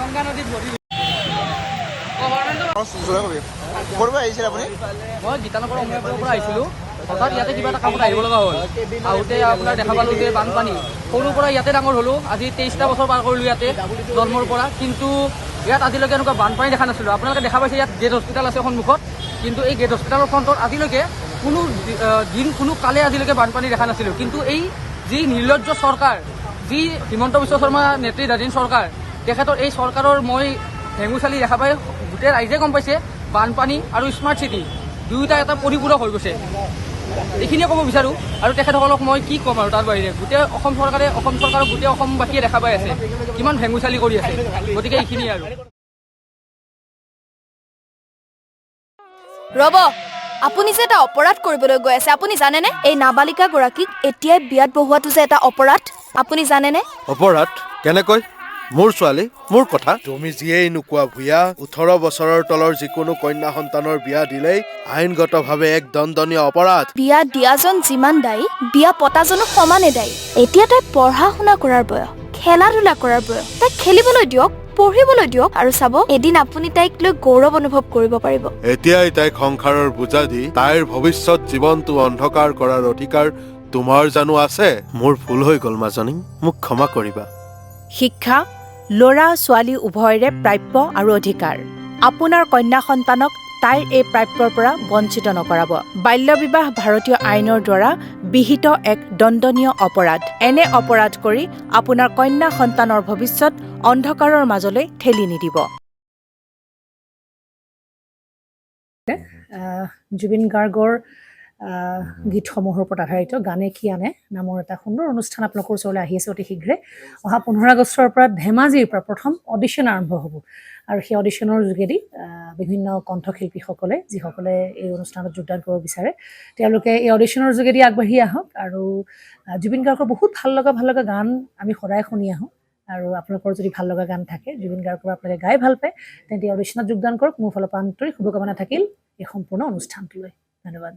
অকণ জোৰে কবি ক'ৰ। পৰা আহিছিলে আপুনি? মই গীতানগৰ অমীয়াপুৰৰ পৰা আহিছিলোঁ। হঠাৎ ইয়াতে কিবা এটা কামত আহিব লগা হ'ল। আহোঁতে আপোনাৰ দেখা পালোঁ যে বানপানী। সৰুৰ পৰা ইয়াতে ডাঙৰ হ'লোঁ। আজি তেইছটা বছৰ পাৰ কৰিলোঁ ইয়াতে জন্মৰ পৰা। কিন্তু ইয়াত আজিলৈকে এনেকুৱা বানপানী দেখা নাছিলোঁ। আপোনালোকে দেখা পাইছে ইয়াত গেট হস্পিটেল আছে সন্মুখত। কিন্তু এই গেট হস্পিটেলৰ ফ্ৰণ্টত আজিলৈকে কোনো দিন কোনো কালে আজিলৈকে বানপানী দেখা নাছিলোঁ। কিন্তু এই যি নিৰ্লজ্জ চৰকাৰ যি হিমন্ত বিশ্ব শৰ্মা নেতৃত্বাধীন চৰকাৰ তেখেতৰ এই চৰকাৰৰ মই হেঙু চালি দেখা পাই গোটেই ৰাইজে গম পাইছে বানপানী আৰু স্মাৰ্ট চিটি দুয়োটা এটা পৰিপূৰক হৈ গৈছে। এইখিনিয়ে ক'ব বিচাৰোঁ আৰু তেখেতসকলক মই কি ক'ম আৰু তাৰ বাহিৰে? গোটেই অসম চৰকাৰে অসম চৰকাৰক গোটেই অসমবাসীয়ে দেখা পাই আছে কিমান ভেঙুচালি কৰি আছে। গতিকে এইখিনিয়ে আৰু। ৰ'ব আপুনি যে এটা অপৰাধ কৰিবলৈ গৈ আছে আপুনি জানেনে? এই নাবালিকা গৰাকীক এতিয়াই বিয়াত বহোৱাটো যে এটা অপৰাধ আপুনি জানেনে? অপৰাধ? কেনেকৈ? মোৰ ছোৱালী মোৰ কথা। তুমি যিয়েই নোকোৱা ভূঞা ওঠৰ বছৰৰ তলৰ যিকোনো কন্যা সন্তানৰ বিয়া দিলেই আইনগতভাৱে এক দণ্ডনীয় অপৰাধ। বিয়া দিয়াজন যিমান দায়ী বিয়া পতাজনো সমানে দায়ী। এতিয়া তাই পঢ়া শুনা কৰাৰ বয়স খেলা ধূলা কৰাৰ বয়স তাইক খেলিবলৈ দিয়ক পঢ়িবলৈ দিয়ক আৰু চাব এদিন আপুনি তাইক লৈ গৌৰৱ অনুভৱ কৰিব পাৰিব। এতিয়াই তাইক সংসাৰৰ বোজা দি তাইৰ ভৱিষ্যত জীৱনটো অন্ধকাৰ কৰাৰ অধিকাৰ তোমাৰ জানো আছে? মোৰ ভুল হৈ গ'ল মাজনী মোক ক্ষমা কৰিবা। শিক্ষা ল'ৰা ছোৱালী উভয়ৰে প্ৰাপ্য আৰু অধিকাৰ। আপোনাৰ কন্যা সন্তানক তাইৰ এই প্ৰাপ্যৰ পৰা বঞ্চিত নকৰাব। বাল্য বিবাহ ভাৰতীয় আইনৰ দ্বাৰা বিহিত এক দণ্ডনীয় অপৰাধ। এনে অপৰাধ কৰি আপোনাৰ কন্যা সন্তানৰ ভৱিষ্যত অন্ধকাৰৰ মাজলৈ ঠেলি নিদিব। জুবিন গাৰ্গৰ গীতসমূহৰ ওপৰত আধাৰিত। গানে কি আনে? নামৰ এটা সুন্দৰ অনুষ্ঠান আপোনালোকৰ ওচৰলৈ আহি আছে অতি শীঘ্ৰে। অহা পোন্ধৰ আগষ্টৰ পৰা ধেমাজিৰ পৰা প্ৰথম অডিশ্যন আৰম্ভ হ'ব। আৰু সেই অডিশ্যনৰ যোগেদি বিভিন্ন কণ্ঠশিল্পীসকলে যিসকলে এই অনুষ্ঠানত যোগদান কৰিব বিচাৰে তেওঁলোকে এই অডিশ্যনৰ যোগেদি আগবাঢ়ি আহক। আৰু জুবিন গাৰ্গৰ বহুত ভালো লগা ভালো লগা গান আমি সদায় শুনি আহোঁ। আৰু আপোনালোকৰ যদি ভালো লগা গান থাকে জুবিন গাৰ্গৰ আপোনালোকে গাই ভালো পায় তেন্তে অডিশ্যনত যোগদান কৰক। মোৰ ফালৰ পৰা আন্তৰিক শুভকামনা থাকিল এই সম্পূৰ্ণ অনুষ্ঠানটোলৈ। ধন্যবাদ।